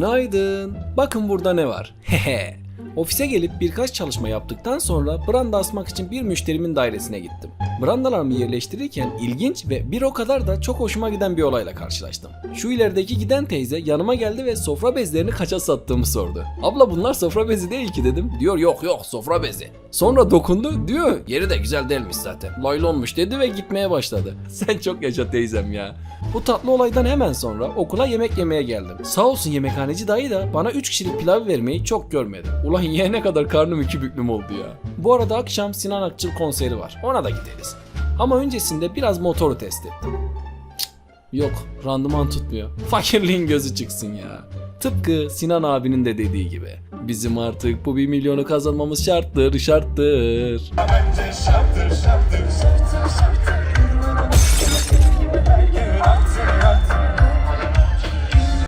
Günaydın. Bakın burada ne var. Hehe. Ofise gelip birkaç çalışma yaptıktan sonra branda asmak için bir müşterimin dairesine gittim. Brandalarımı yerleştirirken ilginç ve bir o kadar da çok hoşuma giden bir olayla karşılaştım. Şu ilerideki giden teyze yanıma geldi ve sofra bezlerini kaça sattığımı sordu. Abla bunlar sofra bezi değil ki dedim. Diyor yok yok sofra bezi. Sonra dokundu diyor yeri de güzel değilmiş zaten. Laylonmuş dedi ve gitmeye başladı. Sen çok yaşa teyzem ya. Bu tatlı olaydan hemen sonra okula yemek yemeye geldim. Sağ olsun yemekhaneci dayı da bana 3 kişilik pilav vermeyi çok görmedi. Ulan yiyene kadar karnım iki büklüm oldu ya. Bu arada akşam Sinan Akçıl konseri var. Ona da gideriz. Ama öncesinde biraz motoru test ettim. Yok randıman tutmuyor. Fakirliğin gözü çıksın ya. Tıpkı Sinan abinin de dediği gibi. Bizim artık bu bir milyonu kazanmamız şarttır şarttır. Bence şarttır şarttır